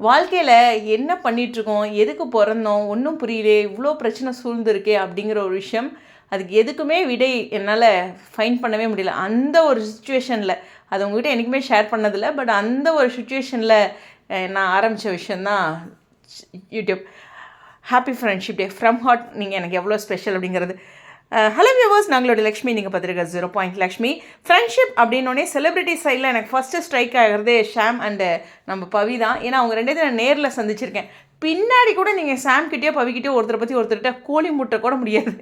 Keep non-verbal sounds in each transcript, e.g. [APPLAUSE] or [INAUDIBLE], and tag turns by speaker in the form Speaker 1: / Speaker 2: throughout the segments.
Speaker 1: வாழ்க்கையில் என்ன பண்ணிகிட்ருக்கோம் எதுக்கு பிறந்தோம் ஒன்றும் புரியலே இவ்வளோ பிரச்சனை சூழ்ந்துருக்கே அப்படிங்கிற ஒரு விஷயம் அதுக்கு எதுக்குமே விடை என்னால் ஃபைன் பண்ணவே முடியல அந்த ஒரு சுச்சுவேஷனில் அது உங்ககிட்ட என்றைக்குமே ஷேர் பண்ணதில்லை பட் அந்த ஒரு சுச்சுவேஷனில் நான் ஆரம்பித்த விஷயந்தான் YouTube happy friendship day from heart நீங்கள் எனக்கு எவ்வளோ ஸ்பெஷல் அப்படிங்கிறது ஹலோ வியூவர்ஸ் நாங்களோட லக்ஷ்மி நீங்கள் பார்த்துருக்க ஜீரோ பாயிண்ட் லக்ஷ்மி. ஃப்ரெண்ட்ஷிப் அப்படின்னோடனே செலிபிரிட்டி சைடில் எனக்கு ஃபஸ்ட்டு ஸ்ட்ரைக் ஆகிறது ஷாம் அண்டு நம்ம பவி தான். ஏன்னா அவங்க ரெண்டு நான் நேரில் சந்திச்சிருக்கேன். பின்னாடி கூட நீங்கள் சாம் கிட்டேயோ பவிக்கிட்டேயோ ஒருத்தரை பற்றி ஒருத்தர்கிட்ட கோழி முட்டை கூட முடியாது.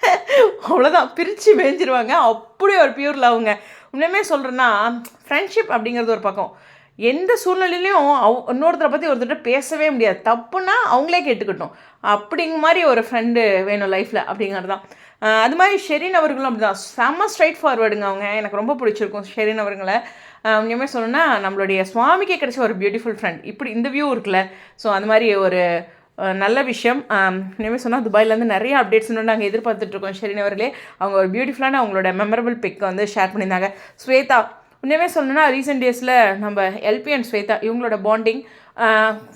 Speaker 1: [LAUGHS] அவ்வளோதான் பிரித்து மேய்ஞ்சிருவாங்க அப்படி ஒரு பியூர் லவ்ங்க உண்மையுமே சொல்கிறேன்னா ஃப்ரெண்ட்ஷிப் அப்படிங்கிறது ஒரு பக்கம். எந்த சூழ்நிலையிலையும் அவ் இன்னொருத்தரை பற்றி ஒருத்தர்கிட்ட பேசவே முடியாது. தப்புன்னா அவங்களே கேட்டுக்கிட்டோம். அப்படிங்க மாதிரி ஒரு ஃப்ரெண்டு வேணும் லைஃப்பில் அப்படிங்கிறது தான் அது மாதிரி ஷெரின் அவர்களும் அப்படி தான் செம்ம ஸ்ட்ரைட் ஃபார்வர்டுங்க அவங்க. எனக்கு ரொம்ப பிடிச்சிருக்கும் ஷெரின் அவர்களை அஹ் உண்மையுமே சொல்லணும்னா நம்மளுடைய சுவாமிக்கே கிடைச்ச ஒரு பியூட்டிஃபுல் ஃப்ரெண்ட் இப்படி இந்த வியூ இருக்குல்ல. ஸோ அந்த மாதிரி ஒரு நல்ல விஷயம். இனிமேல் சொன்னால் துபாயிலேருந்து நிறைய அப்டேட்ஸ் நாங்கள் எதிர்பார்த்துட்ருக்கோம் ஷெரின் அவர்களே. அவங்க ஒரு பியூட்டிஃபுல்லான அவங்களோட மெமரபிள் பிக் வந்து ஷேர் பண்ணியிருந்தாங்க. ஸ்வேதா உண்மையுமே சொல்லணும்னா ரீசெண்ட் டேஸில் நம்ம எல்பி அண்ட் ஸ்வேதா இவங்களோட பாண்டிங்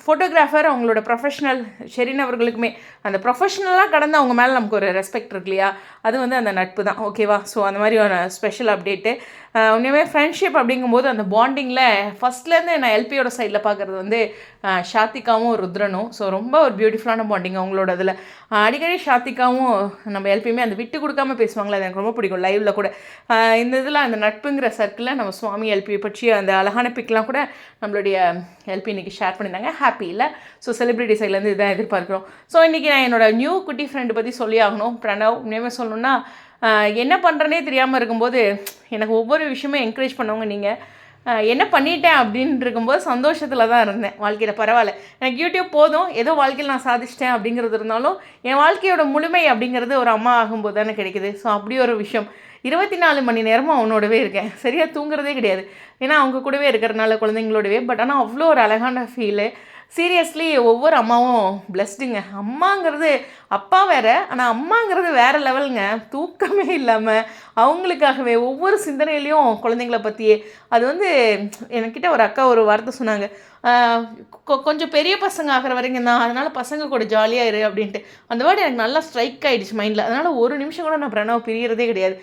Speaker 1: ஃபோட்டோகிராஃபர் அவங்களோட ப்ரொஃபஷ்னல் ஷெரின் அவர்களுக்குமே அந்த ப்ரொஃபஷ்னலாக கடந்து அவங்க மேலே நமக்கு ஒரு ரெஸ்பெக்ட் இருக்கு இல்லையா? அது வந்து அந்த நட்பு தான். ஓகேவா ஸோ அந்த மாதிரி ஒரு ஸ்பெஷல் அப்டேட்டு உண்மையுமே ஃப்ரெண்ட்ஷிப் அப்படிங்கும்போது அந்த பாண்டிங்கில் ஃபஸ்ட்லேருந்து நான் எல்பியோட சைடில் பார்க்குறது வந்து ஷாத்திகாவும் ருத்ரனும். ஸோ ரொம்ப ஒரு பியூட்டிஃபுல்லான பாண்டிங் அவங்களோட இதில். அடிக்கடி ஷாத்திகாவும் நம்ம எல்பியுமே அந்த விட்டு கொடுக்காம பேசுவாங்களே அது எனக்கு ரொம்ப பிடிக்கும். லைவில் கூட. இந்த இதில் அந்த நட்புங்கிற சர்க்கிளில் நம்ம சுவாமி எல்பி பற்றி அந்த அழகான பிக்லாம் கூட நம்மளுடைய எல்பி இன்னைக்கு ஷேர் பண்ணியிருந்தாங்க. ஹாப்பி இல்லை ஸோ செலிபிரிட்டி சைட்லேருந்து இதான் எதிர்பார்க்குறோம். ஸோ இன்றைக்கி நான் என்னோட நியூ குட்டி ஃப்ரெண்டு பற்றி சொல்லி ஆகணும். பிரணவ் உண்மையுமே சொல்லணுன்னா என்ன பண்ணுறனே தெரியாமல் இருக்கும்போது எனக்கு ஒவ்வொரு விஷயமும் என்கரேஜ் பண்ணவங்க நீங்கள் என்ன பண்ணிட்டேன் அப்படின்னு இருக்கும்போது சந்தோஷத்தில் தான் இருந்தேன். வாழ்க்கையில் பரவாயில்ல. எனக்கு யூடியூப் போதும். ஏதோ வாழ்க்கையில் நான் சாதிச்சிட்டேன் அப்படிங்கிறது இருந்தாலும் என் வாழ்க்கையோட முழுமை அப்படிங்கிறது ஒரு அம்மா ஆகும்போது தானே கிடைக்குது. ஸோ அப்படி ஒரு விஷயம். இருபத்தி நாலு மணி நேரமும் அவனோடவே இருக்கேன். சரியாக தூங்குறதே கிடையாது. ஏன்னா அவங்க கூடவே இருக்கிறனால குழந்தைங்களோடவே. பட் ஆனால் அவ்வளோ ஒரு அழகான ஃபீலு சீரியஸ்லி ஒவ்வொரு அம்மாவும் பிளஸ்டுங்க அம்மாங்கிறது அப்பா வேற ஆனால் அம்மாங்கிறது வேற லெவலுங்க தூக்கமே இல்லாமல் அவங்களுக்காகவே ஒவ்வொரு சிந்தனையிலையும் குழந்தைங்கள பற்றியே அது வந்து என்கிட்ட ஒரு அக்கா ஒரு வார்த்தை சொன்னாங்க. கொஞ்சம் பெரிய பசங்க ஆகிற வரைக்கும் தான் அதனால் பசங்க கூட ஜாலியாக இரு அப்படின்ட்டு. அந்த வேர்டு எனக்கு நல்லா ஸ்ட்ரைக் ஆகிடுச்சு மைண்டில் அதனால் ஒரு நிமிஷம் கூட நான் பிரணவ் பிரியறதே கிடையாது.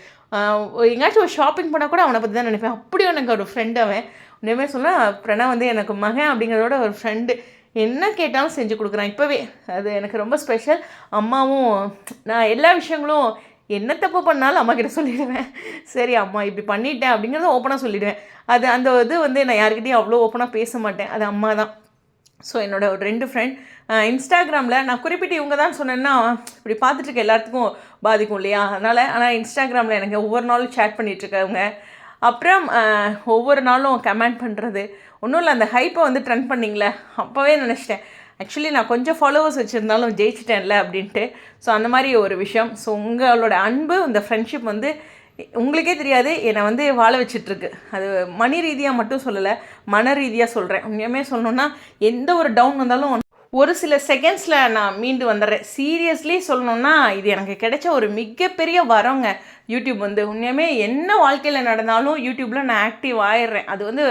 Speaker 1: எங்கேயாச்சும் ஒரு ஷாப்பிங் பண்ணால் கூட அவனை பற்றி தான் நினைப்பேன். அப்படியும் எனக்கு ஒரு ஃப்ரெண்ட் அவன். உண்மையுமே சொன்னால் பிரணா வந்து எனக்கு மகன் அப்படிங்கிறதோட ஒரு ஃப்ரெண்டு என்ன கேட்டாலும் செஞ்சு கொடுக்குறான். இப்போவே அது எனக்கு ரொம்ப ஸ்பெஷல் அம்மாவும் நான் எல்லா விஷயங்களும் என்ன தப்பு பண்ணாலும் அம்மா கிட்ட சொல்லிடுவேன். சரி அம்மா இப்படி பண்ணிட்டேன் அப்படிங்கிறத ஓப்பனாக சொல்லிடுவேன். அது அந்த இது வந்து நான் யாருக்கிட்டையும் அவ்வளோ ஓப்பனாக பேச மாட்டேன். அது அம்மா தான். ஸோ என்னோடய ஒரு ரெண்டு ஃப்ரெண்ட் இன்ஸ்டாகிராமில் நான் குறிப்பிட்டு இவங்க தான் சொன்னேன்னா இப்படி பார்த்துட்டு இருக்க எல்லாத்துக்கும் பாதிக்கும் இல்லையா? அதனால் ஆனால் இன்ஸ்டாகிராமில் எனக்கு ஒவ்வொரு நாளும் சேட் பண்ணிகிட்ருக்கவங்க அப்புறம் ஒவ்வொரு நாளும் கமெண்ட் பண்ணுறது ஒன்றும் இல்லை அந்த ஹைப்பை வந்து ட்ரெண்ட் பண்ணிங்களே. அப்போவே நினச்சிட்டேன். ஆக்சுவலி நான் கொஞ்சம் ஃபாலோவர்ஸ் வச்சுருந்தாலும் ஜெயிச்சிட்டேன்ல அப்படின்ட்டு. ஸோ அந்த மாதிரி ஒரு விஷயம். ஸோ உங்களோட அன்பு இந்த ஃப்ரெண்ட்ஷிப் வந்து உங்களுக்கே தெரியாது என்னை வந்து வாழ வச்சிட்ருக்கு. அது மணி ரீதியாக மட்டும் சொல்லலை மன ரீதியாக சொல்கிறேன் உண்மையுமே சொல்லணுன்னா எந்த ஒரு டவுன் வந்தாலும் ஒரு சில செகண்ட்ஸில் நான் மீண்டு வந்துடுறேன். சீரியஸ்லி சொல்லணுன்னா இது எனக்கு கிடைச்ச ஒரு மிகப்பெரிய வரங்க யூடியூப் வந்து உண்மையுமே என்ன வாழ்க்கையில் நடந்தாலும் யூடியூப்பில் நான் ஆக்டிவ் ஆயிடுறேன். அது வந்து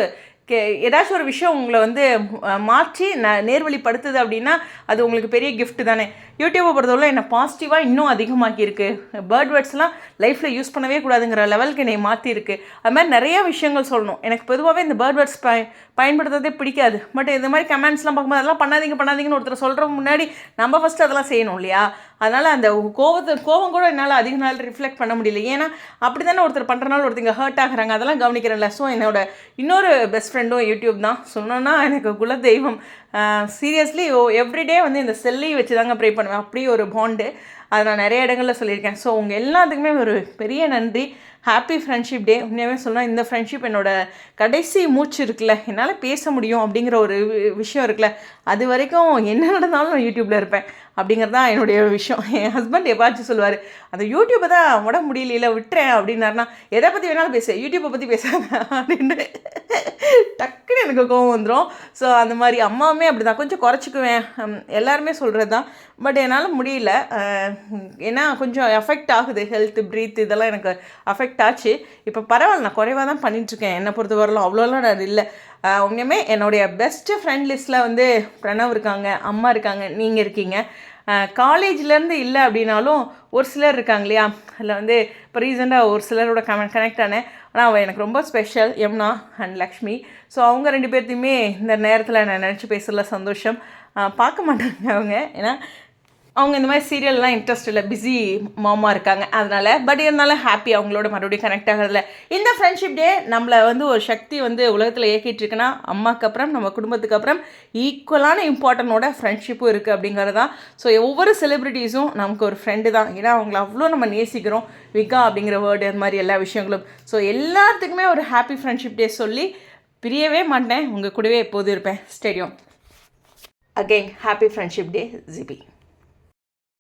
Speaker 1: கே ஏதாச்சும் ஒரு விஷயம் உங்களை வந்து மாற்றி ந நேர்வழிப்படுத்துது அப்படின்னா அது உங்களுக்கு பெரிய கிஃப்ட்டு தானே. யூடியூப்பை பொறுத்தவரை என்னை பாசிட்டிவாக இன்னும் அதிகமாக்கியிருக்கு. பேர்ட் வேர்ட்ஸ்லாம் லைஃப்பில் யூஸ் பண்ணவே கூடாதுங்கிற லெவலுக்கு என்னை மாற்றிருக்கு அது மாதிரி நிறைய விஷயங்கள் சொல்லணும். எனக்கு பொதுவாகவே இந்த பேர்ட் வேர்ட்ஸ் பய பயன்படுத்துறதே பிடிக்காது. பட் இந்த மாதிரி கமெண்ட்ஸ்லாம் பார்க்கும்போது அதெல்லாம் பண்ணாதீங்க பண்ணாதீங்கன்னு ஒருத்தர் சொல்கிற முன்னாடி நம்ம ஃபஸ்ட்டு அதெல்லாம் செய்யணும் இல்லையா? அதனால் அந்த கோவத்தை கோவம் கூட என்னால் அதிக நாள் ரிஃப்ளெக்ட் பண்ண முடியல. ஏன்னா அப்படி தானே ஒருத்தர் பண்ணுறனால ஒருத்தங்க ஹர்ட் ஆகுறாங்க. அதெல்லாம் கவனிக்கிறேன்ல. ஸோ என்னோட இன்னொரு பெஸ்ட் ஃப்ரெண்டும் யூடியூப் தான். சொன்னோன்னா எனக்கு குல தெய்வம் சீரியஸ்லி ஓ எவ்ரிடே வந்து இந்த செல்லையை வச்சு தாங்க ப்ரே பண்ணுவேன். அப்படி ஒரு பாண்டு அதை நான் நிறைய இடங்களில் சொல்லியிருக்கேன். ஸோ உங்கள் எல்லாத்துக்குமே ஒரு பெரிய நன்றி. ஹாப்பி ஃப்ரெண்ட்ஷிப் டே உண்மையாகவே சொன்னால் இந்த ஃப்ரெண்ட்ஷிப் என்னோட கடைசி மூச்சு இருக்குல்ல. என்னால் பேச முடியும் அப்படிங்கிற ஒரு வி- விஷயம் இருக்குல்ல. அது வரைக்கும் என்ன நடந்தாலும் நான் யூடியூப்பில் இருப்பேன். அப்படிங்கிறது தான் என்னுடைய விஷயம். என் ஹஸ்பண்ட் எப்பாச்சும் சொல்லுவார் அந்த யூடியூப்பை தான் உடம்பு முடியல விட்டுறேன் அப்படின்னாருனா எதை பற்றி வேணாலும் பேச யூடியூப்பை பற்றி பேசாத அப்படின்ட்டு டக்குன்னு எனக்கு கோவம் வந்துடும் ஸோ அந்த மாதிரி அம்மாவுமே அப்படி தான் கொஞ்சம் குறைச்சிக்குவேன். எல்லாருமே சொல்கிறது தான் பட் என்னால் முடியல. ஏன்னா கொஞ்சம் எஃபெக்ட் ஆகுது. ஹெல்த் ப்ரீத் இதெல்லாம் எனக்கு அஃபெக்ட் ஆச்சு. இப்போ பரவாயில்ல நான் குறைவாக தான் பண்ணிகிட்ருக்கேன் என்னை பொறுத்த வரலாம் அவ்வளோலாம் நான் இல்லை. உண்மையுமே என்னுடைய பெஸ்ட்டு ஃப்ரெண்ட் லிஸ்ட்டில் வந்து பிரணவ் இருக்காங்க அம்மா இருக்காங்க நீங்கள் இருக்கீங்க. காலேஜ்லேருந்து இல்லை அப்படின்னாலும் ஒரு சிலர் இருக்காங்க இல்லையா? அதில் வந்து இப்போ ரீசெண்டாக ஒரு சிலரோட கமெண்ட் கனெக்ட் ஆனேன். ஆனால் அவள் எனக்கு ரொம்ப special Yamna and Lakshmi. So அவங்க ரெண்டு பேர்த்தையுமே இந்த நேரத்தில் நான் நினச்சி பேசுகிறதுல சந்தோஷம். பார்க்க மாட்டாங்க அவங்க. ஏன்னா அவங்க இந்த மாதிரி சீரியல்லாம் இன்ட்ரெஸ்ட் இல்லை. பிஸி மாமா இருக்காங்க. அதனால் பட் இருந்தாலும் ஹாப்பி அவங்களோட மறுபடியும் கனெக்ட் ஆகிறதுல. இந்த ஃப்ரெண்ட்ஷிப் டே நம்மளை வந்து ஒரு சக்தி வந்து உலகத்தில் இயக்கிட்டுருக்குன்னா அம்மாவுக்கு அம்மாக்கு அப்புறம் நம்ம குடும்பத்துக்கு அப்புறம் ஈக்குவலான இம்பார்ட்டனோட ஃப்ரெண்ட்ஷிப்பும் இருக்குது அப்படிங்கிறது தான். ஸோ ஒவ்வொரு செலிப்ரிட்டிஸும் நமக்கு ஒரு ஃப்ரெண்டு தான். ஏன்னா அவங்கள அவ்வளோ நம்ம நேசிக்கிறோம். விகா அப்படிங்கிற வேர்டு அது மாதிரி எல்லா விஷயங்களும். ஸோ எல்லாத்துக்குமே ஒரு ஹாப்பி ஃப்ரெண்ட்ஷிப் டே சொல்லி பிரியவே மாட்டேன். உங்கள் கூடவே எப்போதும் இருப்பேன். Stadium again happy friendship day GP